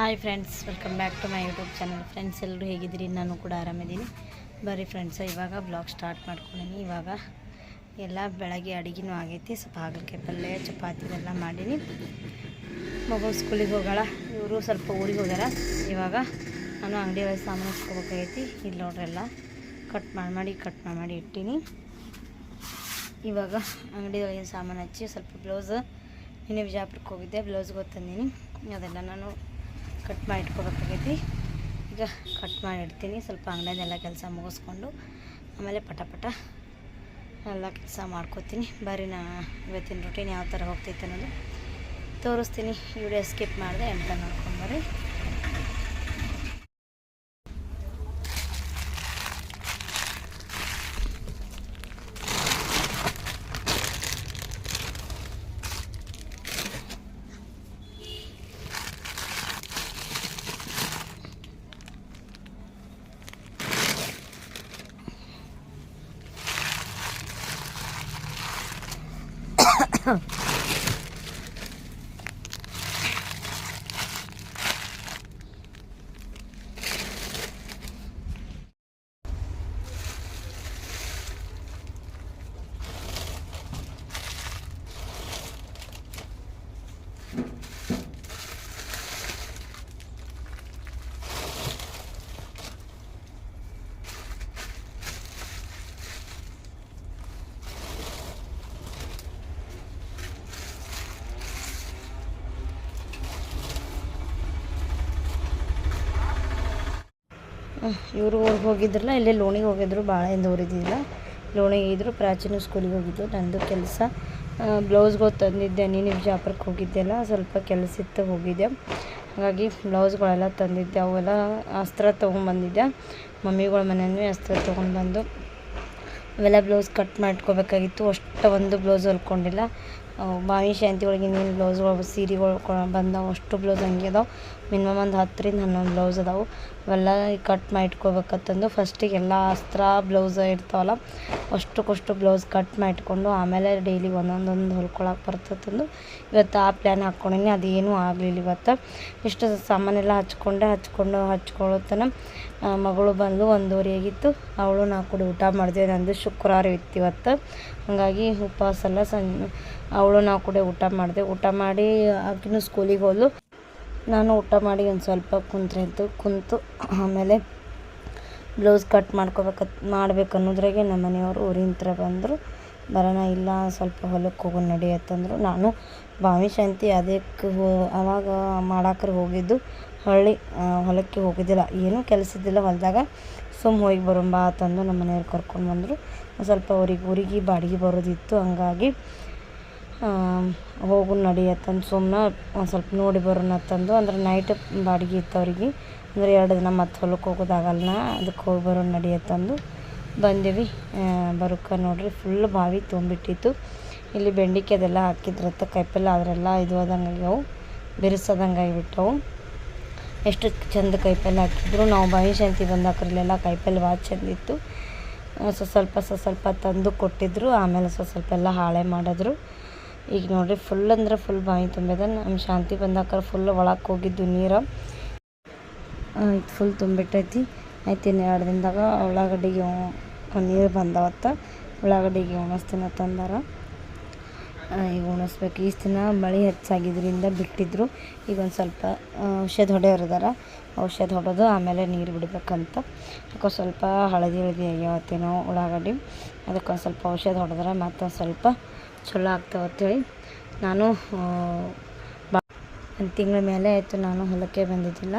Hi friends welcome back to my YouTube channel friends ಎಲ್ಲರೂ ಹೇಗಿದ್ದೀರಿ? ನಾನು ಕೂಡ ಆರಾಮಿದ್ದೀನಿ. ಬರ್ರಿ ಫ್ರೆಂಡ್ಸ್, ಇವಾಗ ಬ್ಲಾಗ್ ಸ್ಟಾರ್ಟ್ ಮಾಡ್ಕೊಂಡೀನಿ. ಇವಾಗ ಎಲ್ಲ ಬೆಳಗ್ಗೆ ಅಡುಗೆನೂ ಆಗೈತಿ. ಸ್ವಲ್ಪ ಹಾಗಲಕಾಯಿ ಪಲ್ಯ, ಚಪಾತಿ ಎಲ್ಲ ಮಾಡೀನಿ. ಮಗು ಸ್ಕೂಲಿಗೆ ಹೋಗೋಣ ಇವರು ಸ್ವಲ್ಪ ಊರಿಗೆ ಹೋಗ್ಯಾರ. ಇವಾಗ ನಾನು ಅಂಗಡಿ ಒಳಗೆ ಸಾಮಾನು ಇಸ್ಕೋಬೇಕಾಗೈತಿ. ಇಲ್ಲಿ ನೋಡ್ರೆಲ್ಲ ಕಟ್ ಮಾಡಿ ಮಾಡಿ ಕಟ್ ಮಾಡಿ ಮಾಡಿ ಇಟ್ಟೀನಿ. ಇವಾಗ ಅಂಗಡಿ ಒಳಗೆ ಸಾಮಾನು ಹಚ್ಚಿ ಸ್ವಲ್ಪ ಬ್ಲೌಸ್ ನಿನ್ನೆ ಬಿಜಾಪುರಕ್ಕೆ ಹೋಗಿದ್ದೆ. ಬ್ಲೌಸ್ ಗೊತ್ತಂದೀನಿ. ಅದೆಲ್ಲ ನಾನು ಕಟ್ ಮಾಡಿ ಇಟ್ಕೋಬೇಕಾಗೈತಿ ಈಗ ಕಟ್ ಮಾಡಿ ಇಡ್ತೀನಿ ಸ್ವಲ್ಪ ಅಂಗಡಿಯದೆಲ್ಲ ಕೆಲಸ ಮುಗಿಸ್ಕೊಂಡು ಆಮೇಲೆ ಪಟ ಪಟ ಎಲ್ಲ ಕೆಲಸ ಮಾಡ್ಕೋತೀನಿ. ಬರ್ರಿ ನಾ ಇವತ್ತಿನ ರೂಟೀನ್ ಯಾವ ಥರ ಹೋಗ್ತೈತೆ ಅನ್ನೋದು ತೋರಿಸ್ತೀನಿ. ವಿಡಿಯೋ ಸ್ಕಿಪ್ ಮಾಡಿದೆ ಎಂಟ ನೋಡ್ಕೊಂಬರ್ರಿ ಇವರು ಊರಿಗೆ ಹೋಗಿದ್ರಲ್ಲ, ಇಲ್ಲೇ ಲೋಣಿಗೆ ಹೋಗಿದ್ರು, ಭಾಳ ಹಿಂದೆ ಊರಿದ್ದಿಲ್ಲ ಲೋಣಿಗೆ ಇದ್ರು ಪ್ರಾಚೀನ ಸ್ಕೂಲಿಗೆ ಹೋಗಿದ್ದು ನಂದು ಕೆಲಸ ಬ್ಲೌಸ್ಗಳು ತಂದಿದ್ದೆ. ನೀನು ಬಿಜಾಪುರಕ್ಕೆ ಹೋಗಿದ್ದೆಲ್ಲ ಸ್ವಲ್ಪ ಕೆಲಸ ಇತ್ತು, ಹೋಗಿದ್ದೆ. ಹಾಗಾಗಿ ಬ್ಲೌಸ್ಗಳೆಲ್ಲ ತಂದಿದ್ದೆ. ಅವೆಲ್ಲ ಅಸ್ತ್ರ ತೊಗೊಂಡ್ಬಂದಿದ್ದೆ. ಮಮ್ಮಿಗಳ ಮನೆಯೂ ಅಸ್ತ್ರ ತೊಗೊಂಡ್ಬಂದು, ಅವೆಲ್ಲ ಬ್ಲೌಸ್ ಕಟ್ ಮಾಡ್ಕೋಬೇಕಾಗಿತ್ತು. ಅಷ್ಟು ಒಂದು ಬ್ಲೌಸ್ ಹೊಲ್ಕೊಂಡಿಲ್ಲ. ಬಾವಿ ಶಾಂತಿ ಒಳಗೆ ಇನ್ನೇನು ಬ್ಲೌಸ್ಗಳು ಸೀರೆಗಳು ಬಂದವು, ಅಷ್ಟು ಬ್ಲೌಸ್ ಹಂಗೆ ಅದಾವೆ. ಮಿನಿಮಮ್ ಒಂದು ಹತ್ತರಿಂದ ಹನ್ನೊಂದು ಬ್ಲೌಸ್ ಅದಾವೆ. ಅವೆಲ್ಲ ಕಟ್ ಮಾಡಿ ಇಟ್ಕೋಬೇಕಂತಂದು ಫಸ್ಟಿಗೆ ಎಲ್ಲ ಅಸ್ತ್ರ ಬ್ಲೌಸ್ ಇರ್ತಾವಲ್ಲ, ಅಷ್ಟಕ್ಕಷ್ಟು ಬ್ಲೌಸ್ ಕಟ್ ಮಾಡಿಟ್ಕೊಂಡು ಆಮೇಲೆ ಡೈಲಿ ಒಂದೊಂದೊಂದು ಹೊಲ್ಕೊಳಕ್ಕೆ ಬರ್ತದಂದು ಇವತ್ತು ಆ ಪ್ಲ್ಯಾನ್ ಹಾಕ್ಕೊಂಡಿನಿ, ಅದೇನೂ ಆಗಲಿಲ್ಲ ಇವತ್ತು. ಇಷ್ಟು ಸಾಮಾನೆಲ್ಲ ಹಚ್ಕೊಂಡೆ, ಹಚ್ಕೊಂಡು ಹಚ್ಕೊಳ್ಳೋತನ ಮಗಳು ಬಂದು ಒಂದೂವರೆ ಆಗಿತ್ತು. ಅವಳು ನಾ ಕೂಡ ಊಟ ಮಾಡಿದ್ವಿ ನಂದು ಶುಕ್ರವಾರ ಇತ್ತು ಇವತ್ತು. ಹಾಗಾಗಿ ಉಪವಾಸ ಎಲ್ಲ ಸಂಜೆ ಅವಳು ನಾವು ಕೂಡ ಊಟ ಮಾಡಿದೆ. ಊಟ ಮಾಡಿ ಆಕಿನೂ ಸ್ಕೂಲಿಗೆ ಹೋದ್ಲು. ನಾನು ಊಟ ಮಾಡಿ ಒಂದು ಸ್ವಲ್ಪ ಕುಂತ್ರಿದ್ದು ಕುಂತು ಆಮೇಲೆ ಬ್ಲೌಸ್ ಕಟ್ ಮಾಡ್ಕೋಬೇಕ ಮಾಡ್ಬೇಕು ಅನ್ನೋದ್ರಾಗೆ ನಮ್ಮ ಮನೆಯವರು ಊರಿಂತ್ರ ಬಂದರು. ಬರೋಣ, ಇಲ್ಲ, ಸ್ವಲ್ಪ ಹೊಲಕ್ಕೆ ಹೋಗೋ ಅಂತಂದ್ರು. ನಾನು ಭಾವಿ ಶಾಂತಿ ಅದಕ್ಕೆ ಅವಾಗ ಮಾಡಾಕ್ರೆ ಹೋಗಿದ್ದು ಹಳ್ಳಿ ಹೊಲಕ್ಕೆ ಹೋಗಿದ್ದಿಲ್ಲ. ಏನೂ ಕೆಲಸ ಇದ್ದಿಲ್ಲ ಹೊಲದಾಗ. ಸುಮ್ಮ ಹೋಗಿ ಬರೋಂಬ ಅಂತಂದು ನಮ್ಮ ಮನೆಯವ್ರು ಕರ್ಕೊಂಡು ಬಂದರು. ಸ್ವಲ್ಪ ಅವ್ರಿಗೆ ಊರಿಗೆ ಬಾಡಿಗೆ ಬರೋದಿತ್ತು. ಹಂಗಾಗಿ ಹೋಗು ನಡಿ ಅಂತಂದು ಸುಮ್ಮನೆ ಒಂದು ಸ್ವಲ್ಪ ನೋಡಿ ಬರೋಣ ಅಂತಂದು. ಅಂದ್ರೆ ನೈಟ್ ಬಾಡಿಗೆ ಇತ್ತು ಅವ್ರಿಗೆ. ಅಂದ್ರೆ ಎರಡು ದಿನ ಮತ್ತೆ ಹೊಲಕ್ಕೆ ಹೋಗೋದಾಗಲ್ಲ ಅದಕ್ಕೆ ಹೋಗಿ ಬರೋಣ ನಡಿ ಅಂತಂದು ಬಂದೀವಿ. ಬರೋಕೆ ನೋಡ್ರಿ ಫುಲ್ ಬಾವಿ ತುಂಬಿಟ್ಟಿತ್ತು. ಇಲ್ಲಿ ಬೆಂಡಿಕಾಯಿ ಅದೆಲ್ಲ ಹಾಕಿದ್ರತ್ತ ಕಾಯಿಪಲ್ಲೆ ಅದರೆಲ್ಲ ಇದು ಆದಂಗೆ ಆಗ್ಯಾವು. ಬಿರುಸದಂಗೆ ಆಗಿಬಿಟ್ಟವು. ಎಷ್ಟು ಚಂದ ಕಾಯಿಪಲ್ಲೆ ಹಾಕಿದ್ರು. ನಾವು ಬಾವಿ ಶಾಂತಿ ಬಂದಾಕ್ರಲ್ಲೆಲ್ಲ ಕಾಯಿಪಲ್ಲೆ ಭಾಳ ಚೆಂದ ಇತ್ತು. ಸೊ ಸ್ವಲ್ಪ ಸ್ವಲ್ಪ ತಂದು ಕೊಟ್ಟಿದ್ರು. ಆಮೇಲೆ ಸೊ ಸ್ವಲ್ಪ ಎಲ್ಲ ಹಾಳೆ ಮಾಡಿದ್ರು. ಈಗ ನೋಡ್ರಿ ಫುಲ್ ಅಂದ್ರೆ ಫುಲ್ ಬಾಯಿ ತುಂಬಿದ. ನಮ್ಮ ಶಾಂತಿ ಬಂದಾಕರ ಫುಲ್ ಒಳಕ್ಕೆ ಹೋಗಿದ್ದು ನೀರು. ಇದು ಫುಲ್ ತುಂಬಿಟ್ಟೈತಿ. ಆಯ್ತು ಇನ್ನು ಎರಡು ದಿನದಾಗ ಉಳ್ಳಾಗಡ್ಡಿಗೆ ನೀರು ಬಂದವತ್ತ. ಉಳ್ಳಾಗಡ್ಡಿಗೆ ಉಣಿಸ್ತೀನಿ ತಂದಾರ. ಈಗ ಉಣಿಸ್ಬೇಕು. ಈ ದಿನ ಮಳೆ ಹೆಚ್ಚಾಗಿದ್ರಿಂದ ಬಿಟ್ಟಿದ್ರು. ಈಗ ಒಂದು ಸ್ವಲ್ಪ ಔಷಧ ಹೊಡೆಯೋರಿದಾರ ಔಷಧ ಹೊಡೆದು ಆಮೇಲೆ ನೀರು ಬಿಡಬೇಕಂತ. ಅದಕ್ಕೆ ಸ್ವಲ್ಪ ಹಳದಿ ಹಳದಿ ಆಗ್ಯಾವತ್ತೇನೋ ಉಳ್ಳಾಗಡ್ಡಿ. ಅದಕ್ಕೆ ಒಂದು ಸ್ವಲ್ಪ ಔಷಧ ಹೊಡೆದ್ರೆ ಮತ್ತೊಂದು ಸ್ವಲ್ಪ ಚಲೋ ಆಗ್ತಾವ ಅಂತೇಳಿ ನಾನು ಬಾ, ಒಂದು ತಿಂಗಳ ಮೇಲೆ ಆಯಿತು ನಾನು ಹೊಲಕ್ಕೆ ಬಂದಿದ್ದಿಲ್ಲ.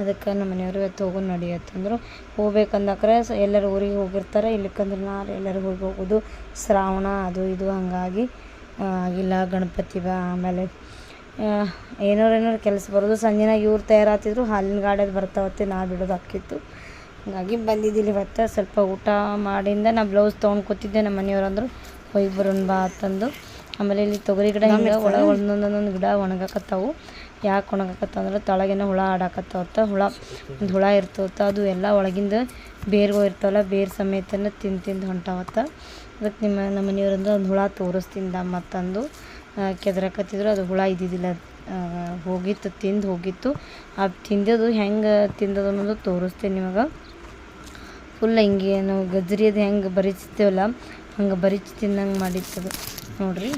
ಅದಕ್ಕೆ ನಮ್ಮ ಮನೆಯವರು ಇವತ್ತು ಹೋಗು ನಡಿ ಅಂತಂದರು ಹೋಗ್ಬೇಕಂದಕ್ರೆ ಎಲ್ಲರೂ ಊರಿಗೆ ಹೋಗಿರ್ತಾರೆ. ಇಲ್ಲಿಕ್ಕಂದ್ರೆ ನಾನು ಎಲ್ಲರೂ ಹೋಗಿ ಹೋಗೋದು ಶ್ರಾವಣ, ಅದು ಇದು ಹಾಗಾಗಿ ಆಗಿಲ್ಲ ಗಣಪತಿ ಬಾ ಆಮೇಲೆ. ಏನಾರು ಏನಾರು ಕೆಲಸ ಬರೋದು. ಸಂಜೆನಾಗ ಇವ್ರು ತಯಾರಾತಿದ್ರು. ಹಾಲಿನ ಗಾಡಿಯಲ್ಲಿ ಬರ್ತಾವತ್ತೆ ನಾ ಬಿಡೋದು ಹಾಕಿತ್ತು. ಹಾಗಾಗಿ ಬಂದಿದ್ದಿಲ್ಲ ಇವತ್ತು. ಸ್ವಲ್ಪ ಊಟ ಮಾಡಿಂದ ನಾ ಬ್ಲೌಸ್ ತೊಗೊಂಡು ಕೂತಿದ್ದೆ ನಮ್ಮ ಮನೆಯವ್ರು ಅಂದರು. ಹೋಗಿ ಬರೋಣ ಬಾ ಅಂತಂದು. ಆಮೇಲೆ ಇಲ್ಲಿ ತೊಗರಿ ಗಿಡ ಹಿಂಗೆ ಒಳ ಒಂದೊಂದೊಂದೊಂದು ಗಿಡ ಒಣಗಾಕತ್ತಾವು. ಯಾಕೆ ಒಣಗಾಕತ್ತಾವ ಅಂದ್ರೆ ತಳಗೇನೋ ಹುಳ ಆಡಾಕತ್ತಾವತ್ತ ಹುಳ ಒಂದು ಹುಳ ಇರ್ತವತ್ತ ಅದು ಎಲ್ಲ ಒಳಗಿಂದ ಬೇರು ಇರ್ತಾವಲ್ಲ ಬೇರು ಸಮೇತನ ತಿಂದು ತಿಂದು ಹೊಂಟಾವತ್ತ. ಅದಕ್ಕೆ ನಿಮ್ಮ ನಮ್ಮ ಮನೆಯವ್ರಂದ್ರೆ ಒಂದು ಹುಳ ತೋರಿಸ್ತಿಂದ ಮತ್ತಂದು ಕೆದರಾಕತ್ತಿದ್ರು ಕೆದ್ರಕತ್ತಿದ್ರು. ಅದು ಹುಳ ಇದ್ದಿದ್ದಿಲ್ಲ. ಹೋಗಿತ್ತು ತಿಂದು ಹೋಗಿತ್ತು. ಆ ತಿಂದದು ಹೆಂಗೆ ತಿಂದದು ಅನ್ನೋದು ತೋರಿಸ್ತೀನಿ ನಿಮಗೆ. ಫುಲ್ ಹಿಂಗೆ ನಾವು ಗಜ್ರಿ ಅದು ಹೆಂಗೆ ಬರಿಸ್ತೀವಲ್ಲ ಹಂಗೆ ಬರಿಚಿ ತಿನ್ನಂಗೆ ಮಾಡಿತ್ತದು ನೋಡ್ರಿ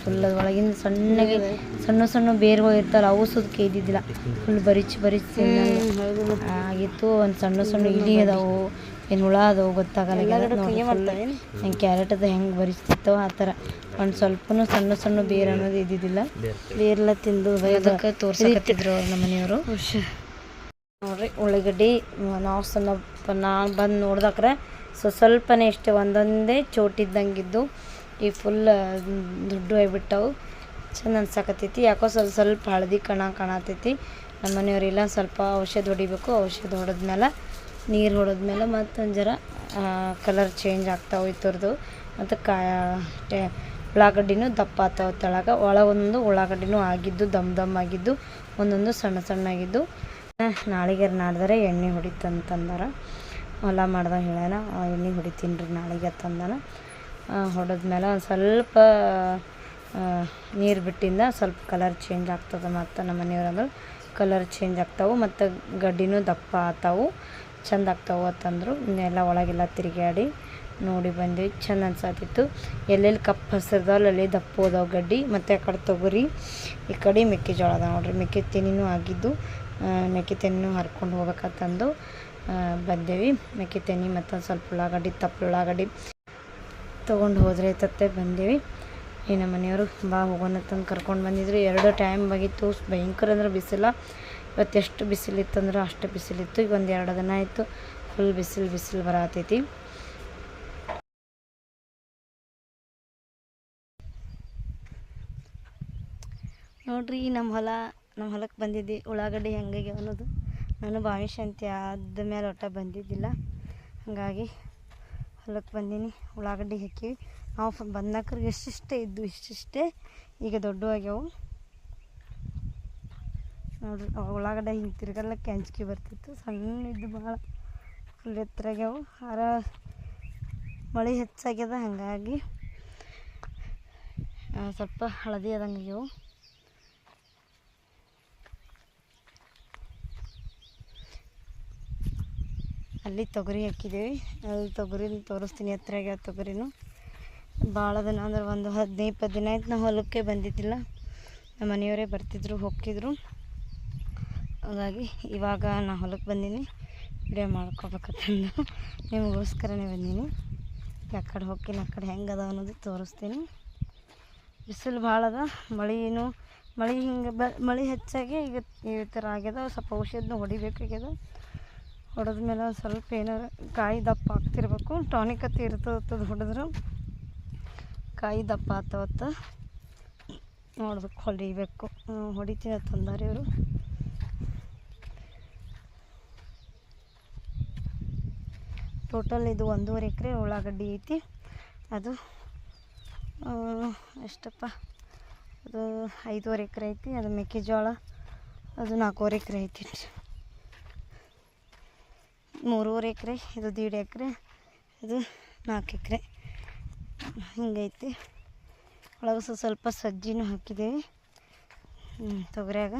ಫುಲ್ ಅದು ಒಳಗಿಂದ ಸಣ್ಣಗೆ ಸಣ್ಣ ಸಣ್ಣ ಬೇರುಗಳು ಇರ್ತಲ್ಲ ಅವು ಸುದಕ್ಕೆ ಇದ್ದಿದ್ದಿಲ್ಲ ಫುಲ್ ಬರಿಚಿ ಬರಿಚಿ ತಿನ್ನಂಗೆ ಆಗಿತ್ತು ಒಂದು ಸಣ್ಣ ಸಣ್ಣ ಇಲಿ ಅದಾವು ಏನು ಹುಳ ಅದಾವು ಗೊತ್ತಾಗಲ್ಲ ಹೆಂಗೆ ಕ್ಯಾರೆಟ್ ಅದು ಹೆಂಗೆ ಬರಿಸ್ತಿತ್ತೋ ಆ ಥರ. ಒಂದು ಸ್ವಲ್ಪನು ಸಣ್ಣ ಸಣ್ಣ ಬೇರು ಅನ್ನೋದು ಇದ್ದಿದ್ದಿಲ್ಲ. ಬೇರೆಲ್ಲ ತಿಂದು ಅದಕ್ಕೆ ತೋರಿಸಿದ್ರು ಅವ್ರು ನಮ್ಮ ಮನೆಯವರು. ನೋಡ್ರಿ ಉಳ್ಳಾಗಡ್ಡಿ ನಾವು ಸಣ್ಣ ನಾನು ಬಂದು ನೋಡ್ದಕ್ರೆ ಸೊ ಸ್ವಲ್ಪನೇ ಇಷ್ಟೇ ಒಂದೊಂದೇ ಚೋಟಿದ್ದಂಗಿದ್ದು. ಈ ಫುಲ್ ದುಡ್ಡು ಆಗಿಬಿಟ್ಟವು ಚಂದ ಅನ್ಸಕತ್ತೈತಿ. ಯಾಕೋ ಸ್ವಲ್ಪ ಸ್ವಲ್ಪ ಹಳದಿ ಕಣ ಕಾಣತೈತಿ. ನಮ್ಮ ಮನೆಯವರೆಲ್ಲ ಸ್ವಲ್ಪ ಔಷಧ ಹೊಡಿಬೇಕು. ಔಷಧ ಹೊಡೆದ್ಮೇಲೆ, ನೀರು ಹೊಡೆದ್ಮೇಲೆ ಮತ್ತೊಂದು ಜರ ಕಲರ್ ಚೇಂಜ್ ಆಗ್ತಾವೆ ಇತ್ತರದು ಮತ್ತು ಟೆ, ಉಳ್ಳಾಗಡ್ಡಿನೂ ದಪ್ಪ ಆಗ್ತಾವೆ ತೆಳಗ ಒಳ ಒಂದು ಉಳ್ಳಾಗಡ್ಡಿನೂ ಆಗಿದ್ದು, ದಮ್ ದಮ್ ಆಗಿದ್ದು, ಒಂದೊಂದು ಸಣ್ಣ ಸಣ್ಣ ಆಗಿದ್ದು ನಾಳಿಗೆ ನಾಡ್ದರೆ ಎಣ್ಣೆ ಹೊಡಿತಂತಂದಾರ. ಹೊಲ ಮಾಡ್ದಾಗ ಹೇಳ್ಯಾನ ಎಣ್ಣೆ ಹೊಡಿತೀನಿ ರೀ ನಾಳೆಗೆ ತಂದಾನ ಹೊಡೆದ್ಮೇಲೆ ಒಂದು ಸ್ವಲ್ಪ ನೀರು ಬಿಟ್ಟಿಂದ ಸ್ವಲ್ಪ ಕಲರ್ ಚೇಂಜ್ ಆಗ್ತದೆ ಮತ್ತು ನಮ್ಮ ಮನೆಯವ್ರಂದ್ರೆ. ಕಲರ್ ಚೇಂಜ್ ಆಗ್ತಾವೆ ಮತ್ತು ಗಡ್ಡಿನೂ ದಪ್ಪ ಆತಾವು, ಚಂದ ಆಗ್ತಾವೆ ಅಂತಂದರು ಎಲ್ಲ ಒಳಗೆಲ್ಲ ತಿರುಗಾಡಿ ನೋಡಿ ಬಂದ್ವಿ, ಚೆಂದ ಅನ್ಸತ್ತಿತ್ತು ಎಲ್ಲೆಲ್ಲಿ ಕಪ್ಪು ಹಸಿರ್ದಾವಲ್ಲ ಅಲ್ಲಿ ದಪ್ಪ ಅದಾವೆ ಗಡ್ಡಿ, ಮತ್ತು ಆ ಕಡೆ ತೊಗರಿ, ಈ ಕಡೆ ಮೆಕ್ಕೆಜೋಳ ಅದಾವ ನೋಡ್ರಿ. ಮೆಕ್ಕೆ ತೆನಿನೂ ಆಗಿದ್ದು ಮೆಕ್ಕೆ ತೆನಿನೂ ಹರ್ಕೊಂಡು ಹೋಗ್ಬೇಕಂತಂದು ಬಂದೇವಿ. ಮೆಕ್ಕೆ ತೆನಿ ಮತ್ತು ಸ್ವಲ್ಪ ಉಳ್ಳಾಗಡ್ಡಿ ತಪ್ಪಲು ಉಳ್ಳಾಗಡ್ಡಿ ತೊಗೊಂಡು ಹೋದರೆ ತತ್ತೆ ಬಂದೇವಿ. ಈ ನಮ್ಮ ಮನೆಯವರು ಬಾ ಹೋಗೋಣ ತಂದು ಕರ್ಕೊಂಡು ಬಂದಿದ್ರು. ಎರಡು ಟೈಮ್ ಆಗಿತ್ತು. ಭಯಂಕರ ಅಂದ್ರೆ ಬಿಸಿಲ. ಇವತ್ತು ಎಷ್ಟು ಬಿಸಿಲಿತ್ತಂದ್ರೆ ಅಷ್ಟು ಬಿಸಿಲಿತ್ತು ಈಗ ಒಂದು ಎರಡು ದಿನ ಆಯಿತು. ಫುಲ್ ಬಿಸಿಲು ಬಿಸಿಲು ಬರತೈತಿ. ನೋಡ್ರಿ ನಮ್ಮ ಹೊಲ ನಮ್ಮ ಹೊಲಕ್ಕೆ ಬಂದಿದ್ದೆ ಉಳ್ಳಾಗಡ್ಡಿ ಹೆಂಗಾಗಿ ಅನ್ನೋದು. ನಾನು ಬಾವಿ ಶಾಂತಿ ಆದ ಮೇಲೆ ಒಟ್ಟು ಬಂದಿದ್ದಿಲ್ಲ. ಹಾಗಾಗಿ ಹೊಲಕ್ಕೆ ಬಂದೀನಿ. ಉಳ್ಳಾಗಡ್ಡಿ ಹಾಕಿ. ನಾವು ಎಷ್ಟು ಎಷ್ಟಿಷ್ಟೇ ಇದ್ದು ಇಷ್ಟಿಷ್ಟೇ ಈಗ ದೊಡ್ಡವಾಗ್ಯಾವು. ನೋಡ್ರಿ ಅವಾಗ ಉಳ್ಳಾಗಡ್ಡೆ ಹಿಂಗೆ ತಿರ್ಗಲ್ಲಕ್ಕೆ ಅಂಜಿಕೆ ಬರ್ತಿತ್ತು. ಸಣ್ಣ ಇದ್ದು ಭಾಳ ಫುಲ್ ಎತ್ತರಾಗ್ಯಾವು. ಆರ ಮಳೆ ಹೆಚ್ಚಾಗ್ಯದ, ಹಾಗಾಗಿ ಸ್ವಲ್ಪ ಹಳದಿ ಆದಂಗೆ ಆಗ್ಯಾವು. ಅಲ್ಲಿ ತೊಗರಿ ಹಾಕಿದ್ದೀವಿ. ಅಲ್ಲಿ ತೊಗರಿ ತೋರಿಸ್ತೀನಿ ಎತ್ತರಾಗ ತೊಗರಿನೂ. ಭಾಳ ದಿನ ಅಂದ್ರೆ ಒಂದು ಹದಿನೈದು, ಇಪ್ಪತ್ತು ದಿನ ಆಯ್ತು ನಾವು ಹೊಲಕ್ಕೆ ಬಂದಿದ್ದಿಲ್ಲ. ನಮ್ಮ ಮನೆಯವರೇ ಬರ್ತಿದ್ರು ಹೋಗ್ತಿದ್ರು ಹಾಗಾಗಿ ಇವಾಗ ನಾ ಹೊಲಕ್ಕೆ ಬಂದೀನಿ. ವಿಡಿಯೋ ಮಾಡ್ಕೋಬೇಕಂತಂದು. ನಿಮಗೋಸ್ಕರನೇ ಬಂದೀನಿ. ಆ ಕಡೆ ಹೋಗ್ತೀನಿ ಆ ಕಡೆ ಹೆಂಗೆ ಅನ್ನೋದು ತೋರಿಸ್ತೀನಿ. ಬಿಸಿಲು ಭಾಳ ಅದ. ಮಳೆಯೂ ಮಳೆ ಹಿಂಗೆ ಬ, ಮಳೆ ಹೆಚ್ಚಾಗಿ ಈಗ ಈ ಥರ ಆಗ್ಯದ. ಸ್ವಲ್ಪ ಔಷಧನೂ ಹೊಡಿಬೇಕಾಗ್ಯದ. ಹೊಡೆದ್ಮೇಲೆ ಒಂದು ಸ್ವಲ್ಪ ಏನಾರು ಕಾಯಿ ದಪ್ಪ ಆಗ್ತಿರ್ಬೇಕು. ಟಾನಿಕ್ ಹತ್ತಿ ಇರ್ತದ ಹೊಡೆದ್ರೆ. ಕಾಯಿ ದಪ್ಪ ಆತವತ್ತ ನೋಡ್ಬೇಕು ಹೊಡಿಬೇಕು ಹೊಡಿತೀನಿ ಅವರು ಇವರು. ಟೋಟಲ್ ಇದು ಒಂದೂವರೆ ಎಕರೆ ಉಳ್ಳಾಗಡ್ಡಿ ಐತಿ. ಅದು ಎಷ್ಟಪ್ಪ? ಅದು ಐದೂವರೆ ಎಕರೆ ಐತಿ. ಅದು ಮೆಕ್ಕೆಜೋಳ. ಅದು ನಾಲ್ಕೂವರೆ ಎಕರೆ ಐತಿ. ಮೂರುವರೆ ಎಕರೆ ಇದು ದೀಡ್ ಎಕರೆ ಇದು ನಾಲ್ಕು ಎಕರೆ. ಹಿಂಗೈತಿ. ಒಳಗೆ ಸ್ವಲ್ಪ ಸ್ವಲ್ಪ ಸಜ್ಜಿನೂ ಹಾಕಿದ್ದೀವಿ. ತೊಗರಿಯಾಗ.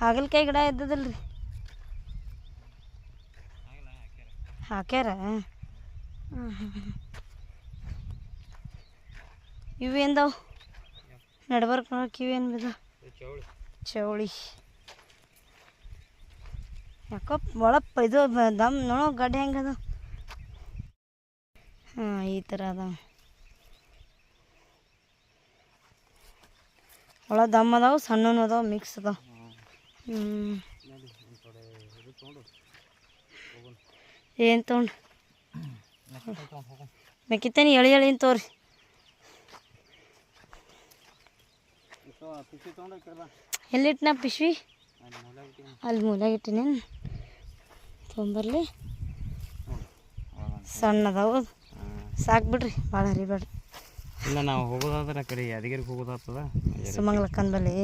ಹಾಗಲಕಾಯಿ ಗಿಡ ಇದ್ದದಲ್ಲ ರೀ ಹಾಕ್ಯಾರ ಇವೇನ್ದಾವ ನಡ್ಬರ್ಕ ನೋಡಕ್ಕೆ ಇವೇನು ಬಿದ ಚೌಳಿ. ಯಾಕೋ ಒಳಪ್ಪ ಇದು ದಮ್ ನೋಡೋ ಗಡ್ಡೆ ಹೆಂಗೆ ಅದ ಹಾಂ, ಈ ಥರ ಅದ ಒಳ ದಮ್ ಅದಾವ, ಸಣ್ಣನು ಅದಾವ ಮಿಕ್ಸ್ ಅದಾವ. ಹ್ಞೂ ಏನು ತೊಗೊಂಡು? ಮೆಕ್ಕಿತೇನೆ ಎಳಿ ಎಳಿ ತೋರಿ. ಎಲ್ಲಿಟ್ನ ಪಿಶ್ವಿ? ಅಲ್ಲಿ ಮೂಲೆಗೆ ಇಟ್ಟಿನೇನು ಸಣ್ಣದವು. ಸಣ್ಣ ಸಾಕು ಬಿಡ್ರಿ ಭಾಳ ಹರಿಬೇಡ್ರಿ. ಇಲ್ಲ ನಾವು ಹೋಗೋದಾದ್ರೆ ಕಡೆ ಯಾದಗಿರಿಗೆ ಹೋಗೋದಾಗ್ತದ? ಸುಮಂಗ್ಲಕ್ಕನ ಬಲ್ಲಿ.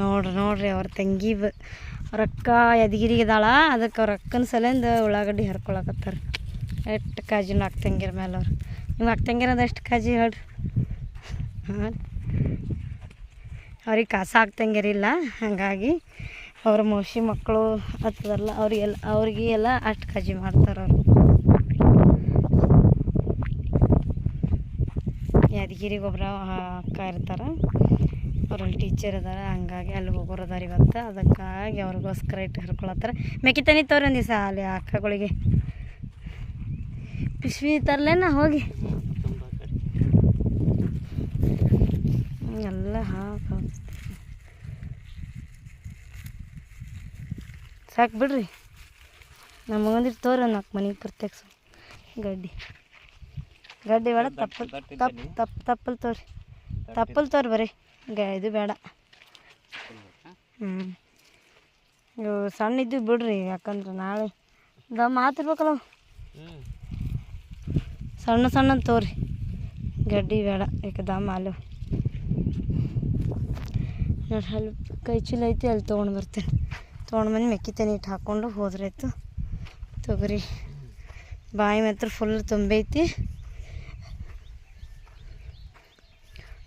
ನೋಡ್ರಿ ನೋಡ್ರಿ ಅವ್ರ ತಂಗಿ ಬ ರೊಕ್ಕ ಯಾದಗಿರಿಗೆ ಇದಾಳ. ಅದಕ್ಕೆ ಅವ್ರ ಅಕ್ಕನ ಸಲಿಂದ ಉಳ್ಳಾಗಡ್ಡಿ ಹರ್ಕೊಳಕತ್ತಾರ. ಎಷ್ಟು ಕಾಜಿ ಅಕ್ಕ ತಂಗಿರ ಮೇಲೆ ಅವ್ರು. ನಿಮ್ಮ ಅಕ್ಕ ತಂಗಿರದ ಎಷ್ಟು ಕಾಜಿ ಹೇಳ್ರಿ? ಹಾಂ? ಅವ್ರಿಗೆ ಕಸ ಹಾಕ್ತಂಗಿರಿಲ್ಲ. ಹಾಗಾಗಿ ಅವ್ರ ಮೌಸಿ ಮಕ್ಕಳು ಹತ್ತದಲ್ಲ ಅವ್ರಿಗೆಲ್ಲ ಅವ್ರಿಗೆ ಎಲ್ಲ ಅಷ್ಟು ಕಾಜಿ ಮಾಡ್ತಾರೆ ಅವರು. ಯಾದಗಿರಿಗೆ ಒಬ್ಬರ ಅಕ್ಕ ಇರ್ತಾರೆ. ಅವ್ರಲ್ಲಿ ಟೀಚರ್ ಅದಾರ, ಹಂಗಾಗಿ ಅಲ್ಲಿ ಹೋಗೋರು ಅದಾರ ಇವತ್ತು. ಅದಕ್ಕಾಗಿ ಅವ್ರಿಗೋಸ್ಕರ ಇಟ್ಟು ಹರ್ಕೊಳತ್ತಾರ. ತೋರಿ ಒಂದು ದಿವಸ ಅಲ್ಲಿ ಅಕ್ಕಗಳಿಗೆ. ಪಿಶ್ವಿ ತರಲೇನ ಹೋಗಿ. ಎಲ್ಲ ಹಾಕಿ ಸಾಕು ಬಿಡ್ರಿ. ನಮಗೊಂದಿಟ್ಟು ತೋರಿ ನಾಲ್ಕು ಮನೆಗೆ ಪ್ರತ್ಯಕ್ಷ ಗಡ್ಡಿ. ಗಡ್ಡಿ ಬೇಡ ತಪ್ಪಲ್ ತಪ್ಪು ತಪ್ಪು ತಪ್ಪಲ್ ತೋರಿ. ತಪ್ಪಲ್ ತೋರಿ ಬರ್ರಿ ಗ ಇದು ಬೇಡ. ಹ್ಞೂ ಇವು ಸಣ್ಣ ಇದ್ದು ಬಿಡ್ರಿ ಯಾಕಂದ್ರೆ ನಾಳೆ ದಮ್ ಹಾತಿರ್ಬೇಕಲ್ಲ. ಸಣ್ಣ ಸಣ್ಣ ತೋರಿ. ಗಡ್ಡಿ ಬೇಡ ಯಾಕೆ ದಮ್ ಅಲ್ಲೋ ನೋಡಿ ಅಲ್ಲಿ ಕೈ ಚೀಲ ಐತಿ ಅಲ್ಲಿ ತೊಗೊಂಡು ಬರ್ತೀನಿ. ತೊಗೊಂಡು ಬಂದು ಮೆಕ್ಕಿತೇನೆ ಇಟ್ಟು ಹಾಕ್ಕೊಂಡು ಹೋದ್ರಾಯ್ತು. ತೊಗರಿ. ಬಾಯಿ ಮಾತ್ರ ಫುಲ್ ತುಂಬೈತಿ.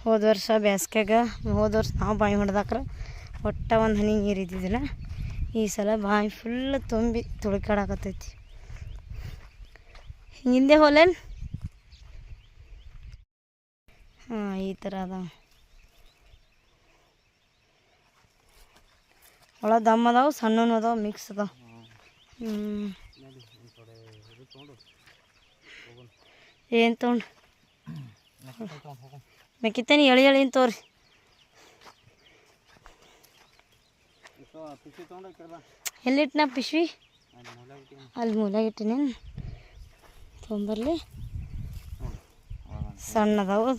ಹೋದ ವರ್ಷ ಬೇಸ್ಗ್ಯಾಗ ಹೋದ ವರ್ಷ ನಾವು ಬಾಯಿ ಹೊಡೆದಾಕ್ರೆ ಒಟ್ಟ ಒಂದು ಹನಿ ನೀರು ಇದ್ದಿದ್ದಿಲ್ಲ ಈ ಸಲ ಬಾಯಿ ಫುಲ್ ತುಂಬಿ ತುಳ್ಕಾಡಕತ್ತೈತಿ. ಹಿಂದೆ ಹೋಲೇನು? ಹಾಂ, ಈ ಥರ ಅದಾವ. ಒಳ ದಮ್ ಅದಾವೆ ಸಣ್ಣನು ಅದಾವೆ ಮಿಕ್ಸ್ ಅದಾವೆ. ಏನು ತೊಗೊಂಡು? ಮೆಕ್ಕಿತೇನೆ ಎಳಿ ಎಳಿ ತೋರಿ. ಎಲ್ಲಿಟ್ನ ಪಿಶ್ವಿ? ಅಲ್ಲಿ ಮೂಲೆ ಬಿಟ್ಟು ಅಲ್ಲಿ ಮೂಲೆಗೆ ಇಟ್ಟಿನೇನು ತೊಗೊಂಬರ್ಲಿ. ಸಣ್ಣದಾವು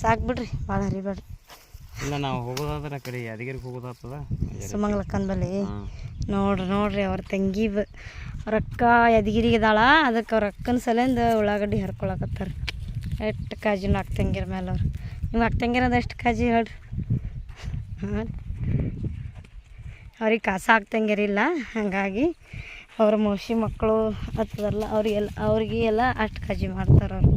ಸಾಕು ಬಿಡ್ರಿ ಭಾಳ ಹರಿಬೇಡ್ರಿ. ಇಲ್ಲ ನಾವು ಹೋಗೋದಾದ್ರೆ ಕಡೆ ಯಾದಗಿರಿಗೆ ಹೋಗೋದಾಗ್ತದ ಸುಮಂಗ್ಲಕ್ಕನ ಬಲ್ಲಿ ನೋಡ್ರಿ ನೋಡ್ರಿ ಅವ್ರ ತಂಗಿ ಬ ಅವ್ರ ಅಕ್ಕ ಯದಗಿರಿಗೆ ಇದಾಳ ಅದಕ್ಕೆ ಅವ್ರ ಅಕ್ಕನ ಸಲಿಂದ ಉಳ್ಳಾಗಡ್ಡಿ ಹರ್ಕೊಳಕತ್ತಾರ. ಎಷ್ಟು ಕಾಜಿನ ಅಕ್ಕಂಗಿರ ಮೇಲೆ ಅವ್ರು. ನಿಮ್ಮ ಅಕ್ಕಂಗಿರದ ಎಷ್ಟು ಕಾಜಿ ಹೇಳ್ರಿ? ಹಾಂ ಅವ್ರಿಗೆ ಕಾಸ ಹಾಕ್ತಂಗಿರಿಲ್ಲ ಹಾಗಾಗಿ ಅವ್ರ ಮೋಸಿ ಮಕ್ಕಳು ಹತ್ತದಲ್ಲ ಅವ್ರಿಗೆಲ್ಲ ಅವ್ರಿಗೆ ಎಲ್ಲ ಅಷ್ಟು ಕಾಜಿ ಮಾಡ್ತಾರೆ ಅವರು.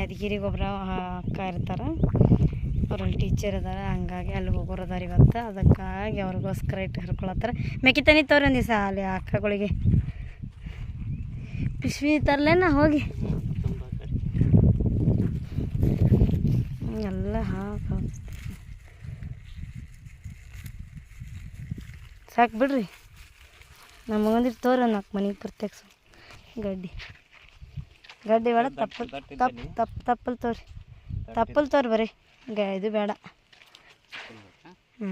ಯಾದಗಿರಿಗೆ ಗೊಬ್ಬರ ಅಕ್ಕ ಇರ್ತಾರೆ. ಅವ್ರಲ್ಲಿ ಟೀಚರ್ ಅದಾರ ಹಂಗಾಗಿ ಅಲ್ಲಿ ಹೋಗೋರು ಅದಾರ ಇವತ್ತು. ಅದಕ್ಕಾಗಿ ಅವ್ರಿಗೋಸ್ಕರ ಇಟ್ಟು ಹರ್ಕೊಳತ್ತಾರ ಮೆಕ್ಕಿತನಿ ತೋರಿ ಒಂದು ದಿವಸ ಅಲ್ಲಿ ಅಕ್ಕಗಳಿಗೆ. ಪಿಶ್ವಿ ತರಲೇನ ಹೋಗಿ. ಎಲ್ಲ ಹಾಕ ಸಾಕು ಬಿಡ್ರಿ ನಮಗೊಂದಿಟ್ಟು ತೋರಿ ನಾಲ್ಕು ಮನೆಗೆ ಪ್ರತ್ಯಕ್ಷ ಗಡ್ಡಿ. ಗಡ್ಡಿ ಬೇಡ ತಪ್ಪಲ್ ತಪ್ಪು ತಪ್ಪು ತಪ್ಪಲ್ ತೋರಿ. ತಪ್ಪಲ್ ತೋರಿ ಬರ್ರಿ ಗ ಇದು ಬೇಡ. ಹ್ಞೂ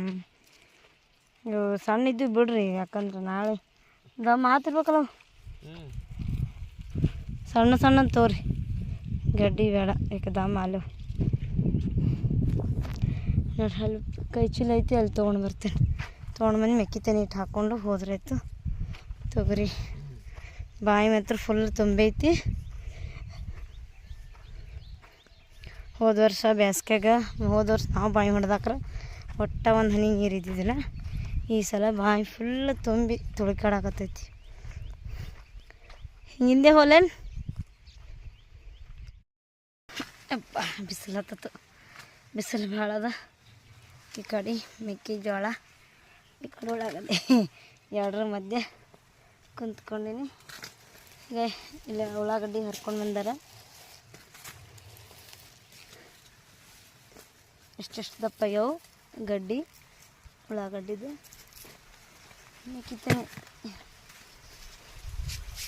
ಇವು ಸಣ್ಣ ಇದ್ದು ಬಿಡ್ರಿ ಯಾಕಂದ್ರೆ ನಾಳೆ ದಮ್. ಹ್ಞೂ ಸಣ್ಣ ಸಣ್ಣ ತೋರಿ. ಗಡ್ಡಿ ಬೇಡ ಯಾಕೆ ದಮ್ ಅಲ್ಲೋ. ನೋಡಿ ಅಲ್ಲಿ ಕೈ ಚೀಲ ಐತಿ ಅಲ್ಲಿ ತೊಗೊಂಡು ಬರ್ತೇನೆ. ತೊಗೊಂಡು ಬಂದು ಮೆಕ್ಕಿತೇನೆ ಇಟ್ಟು ಹಾಕ್ಕೊಂಡು ಹೋದ್ರಾಯ್ತು. ತೊಗರಿ. ಬಾಯಿ ಮಾತ್ರ ಫುಲ್ ತುಂಬೈತಿ. ಹೋದ ವರ್ಷ ಬೇಸ್ಗೆಗೆ ಹೋದ ವರ್ಷ ನಾವು ಬಾಯಿ ಹೊಡೆದಾಕ್ರ ಒಟ್ಟ ಒಂದು ಹನಿ ನೀರು ಇದ್ದಿದ್ದಿಲ್ಲ. ಈ ಸಲ ಬಾಯಿ ಫುಲ್ ತುಂಬಿ ತುಳ್ಕಾಡಾಕತ್ತೈತಿ. ಹಿಂದೆ ಹೋಲೇನು? ಅಪ್ಪ ಬಿಸಿಲು ಬಿಸಿಲು ಭಾಳ ಅದ. ಈ ಕಡೆ ಮೆಕ್ಕೆಜೋಳ ಈ ಕಡೆ ಒಳಗದೆ ಎರಡರ ಮಧ್ಯೆ ಕುಂತ್ಕೊಂಡಿನಿ. ಈಗ ಇಲ್ಲ ಉಳ್ಳಾಗಡ್ಡಿ ಹರ್ಕೊಂಡು ಬಂದಾರ. ಎಷ್ಟೆಷ್ಟು ದಪ್ಪ ಆಗ್ಯಾವು ಗಡ್ಡಿ, ಉಳ್ಳಾಗಡ್ಡಿದು. ಮೆಕ್ಕಿತೇನೆ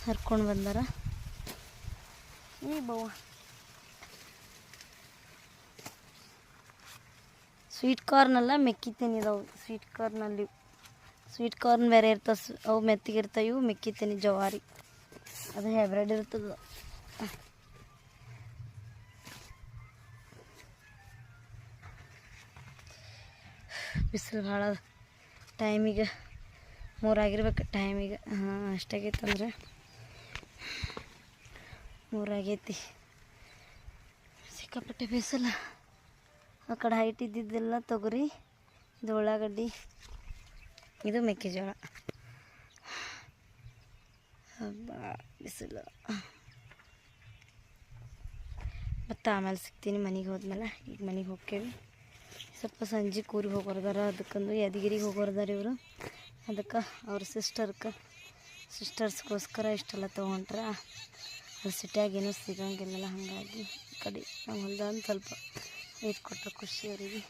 ಹರ್ಕೊಂಡು ಬಂದಾರ. ಈ ಬವ್ವ. ಸ್ವೀಟ್ ಕಾರ್ನ್ ಅಲ್ಲ ಮೆಕ್ಕಿತೇನೆ ಇದಾವೆ. ಸ್ವೀಟ್ ಕಾರ್ನಲ್ಲಿ ಸ್ವೀಟ್ ಕಾರ್ನ್ ಬೇರೆ ಇರ್ತವೆ ಅವು ಮೆತ್ತಿಗಿರ್ತಾವೆ, ಇವು ಮೆಕ್ಕಿತೇನೆ ಜವಾರಿ. ಅದು ಹೈಬ್ರಿಡ್ ಇರ್ತದೆ. ಬಿಸಿಲು ಭಾಳ ಟೈಮಿಗೆ ಮೂರಾಗಿರ್ಬೇಕು ಟೈಮಿಗೆ. ಹಾಂ ಅಷ್ಟಾಗೈತೆ ಅಂದ್ರೆ ಮೂರಾಗೈತಿ. ಸಿಕ್ಕಾಪಟ್ಟೆ ಬಿಸಿಲು. ಆ ಕಡೆ ಹೈಟ್ ಇದ್ದಿದ್ದೆಲ್ಲ ತೊಗರಿ, ಇದು ಉಳ್ಳಾಗಡ್ಡಿ, ಇದು ಮೆಕ್ಕೆಜೋಳ. ಹಬ್ಬ, ಬಿಸಿಲು. ಮತ್ತು ಆಮೇಲೆ ಸಿಗ್ತೀನಿ ಮನೆಗೆ ಹೋದ್ಮೇಲೆ. ಈಗ ಮನೆಗೆ ಹೋಗ್ತೇವೆ ಸ್ವಲ್ಪ ಸಂಜೆ ಕೂರಿಗೆ ಹೋಗೋರ್ದಾರ, ಅದಕ್ಕಂದು ಯಾದಗಿರಿಗೆ ಹೋಗೋರ್ದಾರ ಇವರು. ಅದಕ್ಕೆ ಅವ್ರ ಸಿಸ್ಟರ್ಗೆ ಸಿಸ್ಟರ್ಸ್ಗೋಸ್ಕರ ಇಷ್ಟೆಲ್ಲ ತೊಗೊಂಡ್ರೆ ಅಲ್ಲಿ ಸಿಟಿಯಾಗೇನೂ ಸಿಗಂಗಿಲ್ಲಲ್ಲ, ಹಾಗಾಗಿ ಕಡಿ ಕಡೆ ನಾವು ಸ್ವಲ್ಪ ಇದು ಕೊಟ್ಟರೆ ಖುಷಿ ಅವರಿಗೆ.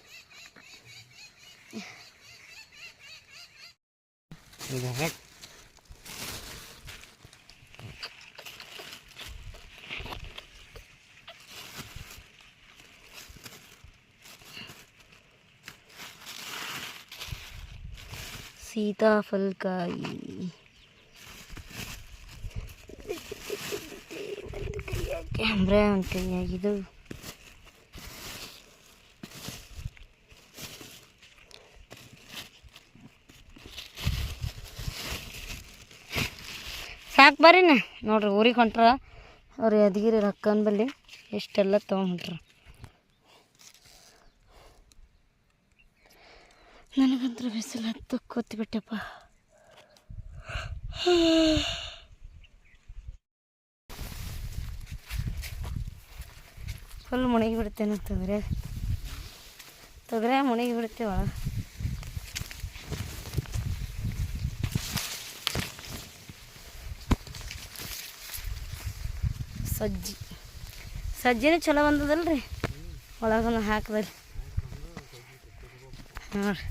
ಸೀತಾಫಲಕಾಯಿ ಕ್ಯಾಮ್ರಾ ಒಂದು ಕೈಯಾಗಿದು ಸಾಕು ಬರ್ರಿ ನೋಡ್ರಿ, ಊರಿಗೆ ಹೊಂಟ್ರ? ಅವ್ರು ಯಾದಗಿರಿ ರೊಕ್ಕನ ಬಲ್ಲಿ ಎಷ್ಟೆಲ್ಲ ತೊಗೊಂಡ್ರ ನನಗಂತೂ ಬಿಸಿಲು ಹತ್ತು ಕೂತ್ಬಿಟ್ಟೆಪ್ಪ. ಫುಲ್ ಮುಣಗಿ ಬಿಡ್ತೇನೆ ತೊಗರೆ. ತೊಗರೆ ಮುಣಗಿ ಬಿಡ್ತೇವ ಸಜ್ಜಿ. ಸಜ್ಜಿನೂ ಚಲೋ ಬಂದದಲ್ರಿ? ಒಳಗನ ಹಾಂ ನೋಡ್ರಿ.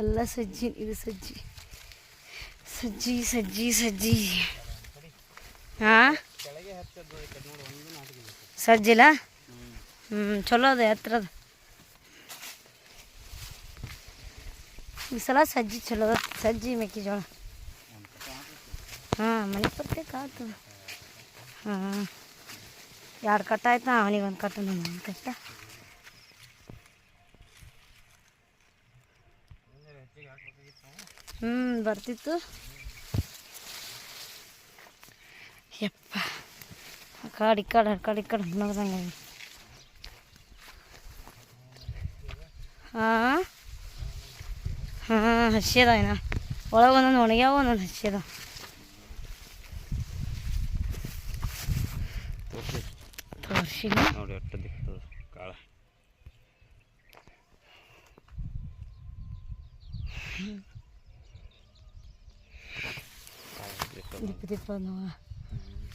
ಎಲ್ಲ ಸಜ್ಜಿ, ಇದು ಸಜ್ಜಿ. ಸಜ್ಜಿ ಸಜ್ಜಿ ಸಜ್ಜಿ. ಹಾಂ ಸಜ್ಜಿಲ್ಲ ಹ್ಞೂ ಚಲೋ ಅದ ಹತ್ರದ ಈ ಸಲ ಸಜ್ಜಿ ಚಲೋ ಸಜ್ಜಿ ಮೆಕ್ಕೆಜೋಳ ಹಾಂ, ಮನೆ ಬರ್ತೇಕ ಕಾತು. ಹಾಂ ಎರಡು ಕಟ್ಟ ಆಯ್ತಾ? ಅವನಿಗೆ ಒಂದು ಕಟ್ಟ ನನಗೆ ಒಂದು ಕಟ್ಟ. ಹ್ಞೂ ಬರ್ತಿತ್ತು. ಯಪ್ಪ. ಆ ಕಾಡು ಈ ಕಾಡು ಆ ಕಡೆ ಈ ಕಾಡು ನೋಡ್ದಂಗೆ. ಹಾಂ ಹಾಂ ಹಸಿ ಅದ ಇನ್ನ ಒಳಗೆ ಒಂದೊಂದು ಒಣಗ್ಯಾವ ಒಂದೊಂದು ಹಸಿಯದ. ತೋರಿಸಿ. ನೋಡಿ ಕಾಳ. ದಿಪ್ಪ ದೀಪ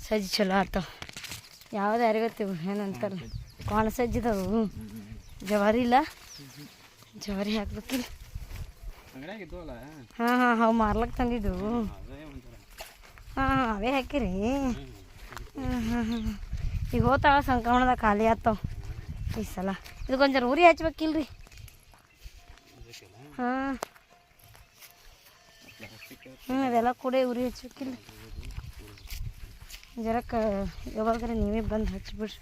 ಸಜ್ಜಿ ಚಲೋ ಆತಾವ ಯಾವ್ದು ಯಾರಿಗೊತ್ತಿವು ಏನಂತಾರೆ ಕೋಣ ಸಜ್ಜಿದವು ಜವಾರಿ ಇಲ್ಲ ಜವಾರಿ ಹಾಕ್ಬೇಕಿಲ್ಲ ಹಾಂ ಹಾಂ ಅವು ಮಾರ್ಲಕ್ಕೆ ತಂದಿದ್ದು ಹಾಂ ಹಾಂ ಅವೇ ಹಾಕಿರಿ ಹಾಂ ಹಾಂ ಈಗ ಹೋತಾಳ ಸಂಕ್ರಮಣದಾಗ ಖಾಲಿ ಆಗ್ತಾವ ಈ ಸಲ ಇದಕ್ಕೊಂಚರ ಉರಿ ಹಚ್ಬೇಕಿಲ್ರಿ ಹಾಂ ಹ್ಞೂ ಅದೆಲ್ಲ ಕೂಡ ಉರಿ ಹಚ್ಬೇಕಿಲ್ಲ ಕ ಯಾವಾಗಾರ ನೀವೇ ಬಂದು ಹಚ್ಬಿಡ್ರಿ.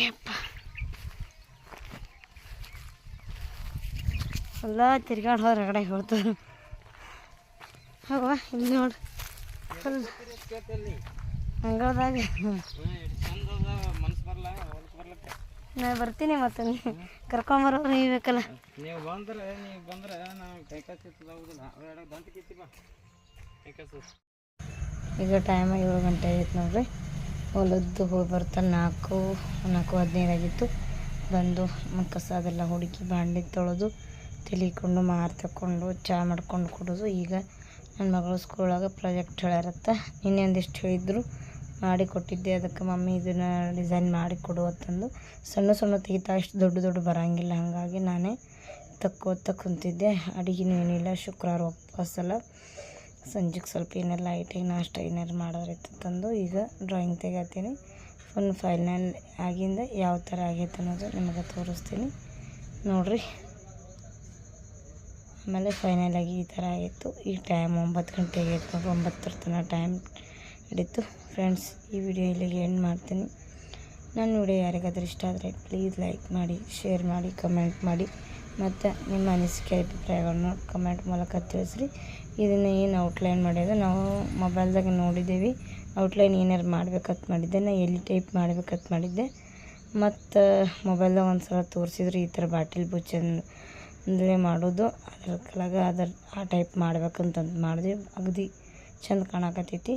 ಯಪ್ಪ. ಎಲ್ಲ ತಿರ್ಗಾಡಿ ಹೋದ್ರೆ ಹೊರಗಡೆ ಹೇಳ್ತಾರೆ. ಹೋಗವ, ಇಲ್ಲಿ ನೋಡ್ರಿ ಫುಲ್ ಅಂಗಳದಾಗ ಚಂದ ಮನ್ಸು ಬರಲ್ಲ ಹೊಲಕ್ಕೆ ಬರ್ಲಕ್ಕೆ ನಾ ಬರ್ತೀನಿ ಮತ್ತೆ ಕರ್ಕೊಂಬರೋರು ನೀವು ಬೇಕಲ್ಲ. ನೀವು ಬಂದ್ರೆ ನೀವು ಬಂದ್ರೆ ನಾವು ಕೈಕಾಸು ಕಿತ್ತದಾಗುದಿಲ್ಲ ಎರಡು ದಂತ ಕಿತ್ತಿ ಬಾ. ಕೈಕಾಸು ಈಗ ಟೈಮ್ ಏಳು ಗಂಟೆ ಆಗೈತೆ ನೋಡ್ರಿ. ಹೊಲದ್ದು ಹೋಗಿ ಬರ್ತಾ ನಾಲ್ಕು ನಾಲ್ಕು ಹದಿನೈದು ಆಗಿತ್ತು. ಬಂದು ಕಸ ಅದೆಲ್ಲ ಹುಡುಕಿ ಬಾಂಡಿ ತೊಳೆದು ತೆಲಿಕೊಂಡು ಮಾರು ತಕ್ಕೊಂಡು ಚಹಾ ಮಾಡ್ಕೊಂಡು ಕುಡಿದು. ಈಗ ನನ್ನ ಮಗಳು ಸ್ಕೂಲಾಗ ಪ್ರಾಜೆಕ್ಟ್ ಹೇಳ್ಯಾರತ್ತ ನಿನ್ನೆ ಒಂದಿಷ್ಟು ಹೇಳಿದ್ರು. ಮಾಡಿ ಕೊಟ್ಟಿದ್ದೆ ಅದಕ್ಕೆ ಮಮ್ಮಿ ಇದನ್ನು ಡಿಸೈನ್ ಮಾಡಿ ಕೊಡು ಅಂತಂದು. ಸಣ್ಣ ಸಣ್ಣ ತೆಗಿತಾ ಅಷ್ಟು ದೊಡ್ಡ ದೊಡ್ಡ ಬರೋಂಗಿಲ್ಲ. ಹಾಗಾಗಿ ನಾನೇ ತಕ್ಕೋತ ಕುಂತಿದ್ದೆ. ಅಡುಗೆನೂ ಏನಿಲ್ಲ. ಶುಕ್ರವಾರ ಉಪವಾಸಲ್ಲ ಸಂಜೆಗೆ ಸ್ವಲ್ಪ ಏನೆಲ್ಲ ಲೈಟಾಗಿ ನಾಷ್ಟ ಏನಾರು ಮಾಡೋದ್ರೈತೆ ತಂದು ಈಗ ಡ್ರಾಯಿಂಗ್ ತೆಗಿತೀನಿ. ಫುಲ್ ಫೈನಲ್ ಆಗಿಂದ ಯಾವ ಥರ ಆಗೈತೆ ಅನ್ನೋದು ನಿಮಗೆ ತೋರಿಸ್ತೀನಿ. ನೋಡಿರಿ. ಆಮೇಲೆ ಫೈನಲ್ ಆಗಿ ಈ ಥರ ಆಗಿತ್ತು. ಈ ಟೈಮ್ ಒಂಬತ್ತು ಗಂಟೆಗೆ ಒಂಬತ್ತರ ತನಕ ಟೈಮ್ ಹಿಡಿತು ಫ್ರೆಂಡ್ಸ್ ಈ ವಿಡಿಯೋ ಇಲ್ಲಿಗೆ ಎಂಡ್ ಮಾಡ್ತೀನಿ. ನನ್ನ ವಿಡಿಯೋ ಯಾರಿಗಾದ್ರೂ ಇಷ್ಟ ಆದರೆ ಪ್ಲೀಸ್ ಲೈಕ್ ಮಾಡಿ ಶೇರ್ ಮಾಡಿ ಕಮೆಂಟ್ ಮಾಡಿ. ಮತ್ತು ನಿಮ್ಮ ಅನಿಸಿಕೆ ಅಭಿಪ್ರಾಯಗಳನ್ನು ಕಮೆಂಟ್ ಮೂಲಕ ತಿಳಿಸ್ರಿ. ಇದನ್ನು ಏನು ಔಟ್ಲೈನ್ ಮಾಡಿದ್ರೆ ನಾವು ಮೊಬೈಲ್ದಾಗ ನೋಡಿದ್ದೀವಿ. ಔಟ್ಲೈನ್ ಏನಾರು ಮಾಡ್ಬೇಕಂತ ಮಾಡಿದ್ದೆ. ನಾ ಎಲ್ಲಿ ಟೈಪ್ ಮಾಡ್ಬೇಕಂತ ಮಾಡಿದ್ದೆ. ಮತ್ತು ಮೊಬೈಲ್ದಾಗ ಒಂದು ಸಲ ತೋರಿಸಿದ್ರು ಈ ಥರ ಬಾಟಿಲ್ ಬುಚ್ಚನ್ ಅಂದರೆ ಮಾಡೋದು. ಅದ್ರ ಕೆಳಗೆ ಅದರ ಆ ಟೈಪ್ ಮಾಡ್ಬೇಕಂತಂದು ಮಾಡಿದ್ವಿ. ಅಗದಿ ಚಂದ ಕಾಣಕತ್ತೈತಿ.